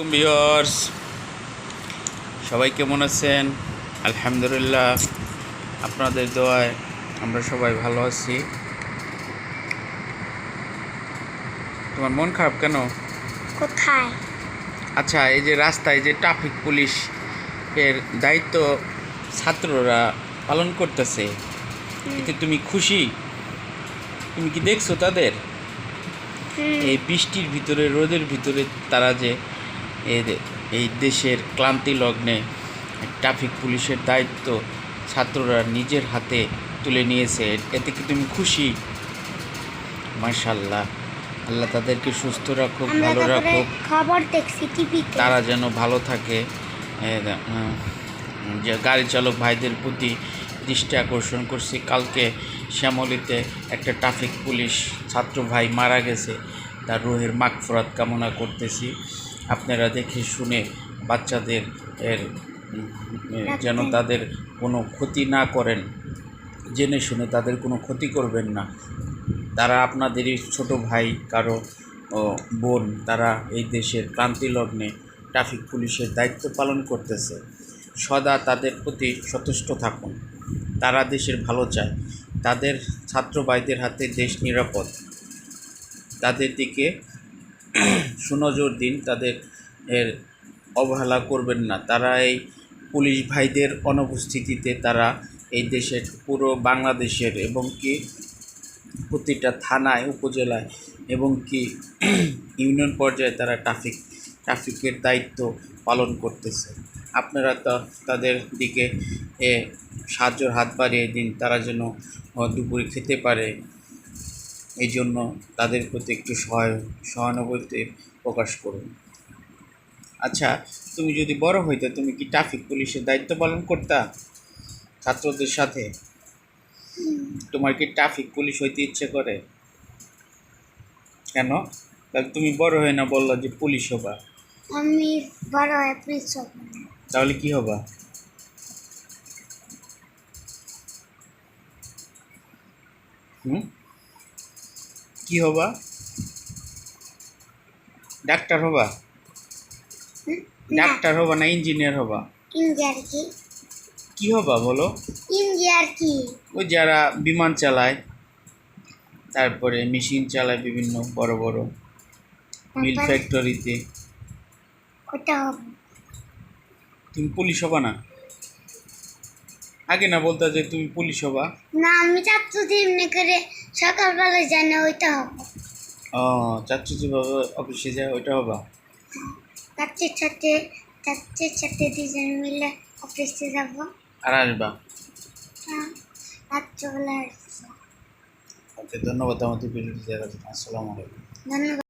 Viewers. সবাই কেমন আছেন? আলহামদুলিল্লাহ। আপনাদের দোয়ায় আমরা সবাই ভালো আছি। তোমার মন খারাপ কেন? কোথায়? আচ্ছা এই যে রাস্তায় যে ট্রাফিক পুলিশ এর দায়িত্ব ছাত্ররা পালন করতেছে এতে তুমি খুশি? তুমি কি দেখছ তাদের? এই বৃষ্টির ভিতরে রোদের ভিতরে তারা যে এই দেশের ক্লান্তি লগ্নে ট্রাফিক পুলিশের দায়িত্ব ছাত্ররা নিজের হাতে তুলে নিয়েছে। এতে কি তুমি খুশি? মাশাল্লাহ আল্লাহ তাদেরকে সুস্থ রাখুক ভালো রাখুক। খবর দেখছি টিভিতে তারা যেন ভালো থাকে। যে গাড়ি চালক ভাইদের প্রতি দৃষ্টি আকর্ষণ করছি। কালকে শ্যামলিতে একটা ট্রাফিক পুলিশ ছাত্র ভাই মারা গেছে। তার রোহের মাগফরাত কামনা করতেছি। আপনারা দেখে শুনে বাচ্চাদের এর যেন তাদের কোনো ক্ষতি না করেন। জেনে শুনে তাদের কোনো ক্ষতি করবেন না। তারা আপনাদেরই ছোট ভাই কারও ও, বোন তারা এই দেশের ক্রান্তি লগ্নে ট্রাফিক পুলিশের দায়িত্ব পালন করতেছে। সদা তাদের প্রতি সচেষ্ট থাকুন। তারা দেশের ভালো চায়। তাদের ছাত্র ভাইদের হাতে দেশ নিরাপদ। তাদের দিকে সুনজর দিন তাদের এর অবহেলা করবেন না। তারা এই পুলিশ ভাইদের অনুপস্থিতিতে তারা এই দেশের, পুরো বাংলাদেশের এবং কি প্রতিটা থানায়, উপজেলায় এবং কি ইউনিয়ন পর্যায়ে তারা ট্রাফিক, ট্রাফিকের দায়িত্ব পালন করতেছে। আপনারা তা, তাদের দিকে এ সাহায্যের হাত বাড়িয়ে দিন, তারা যেন দুপুরে খেতে পারে। এই জন্য তাদের প্রতি একটু সহায় সহানুভূতি প্রকাশ করুন। আচ্ছা তুমি যদি বড় হইতে তুমি কি ট্রাফিক পুলিশের দায়িত্ব পালন করতা ছাত্রদের সাথে? তোমার কি ট্রাফিক পুলিশ হইতে ইচ্ছে করে? কেন? তাহলে তুমি বড় হয়ে না বলল যে পুলিশ হবা? আমি বড় হয়ে পুলিশ হব। তাহলে কি হবা? হুম? কি হবা? ডাক্তার হবা? ডাক্তার হবা না ইঞ্জিনিয়ার হবা? ইন্ডিয়ার কি? কি হবা বলো? ইন্ডিয়ার কি? ওই যারা বিমান চালায় তারপরে মেশিন চালায় বিভিন্ন বড় বড় মিল ফ্যাক্টরিতে। তুমি পুলিশ হবা না? আগে না বলতা যে তুমি পুলিশ হবা? না আমি চাচ্ছু এমনি করে সকালবেলা যাই না ওইটা হবে। ও চাচ্চু যেভাবে অফিসে যায় ওইটা হবা? চাচ্ছের সাথে চাচ্ছের সাথে দুজন মিলে অফিসে যাব। আর আসবা? হ্যাঁ, রাত্রবেলা আসব। ওকে ধন্যবাদ আমাদের ভিডিওটি দেখার জন্য। আসসালামু আলাইকুম। ধন্যবাদ।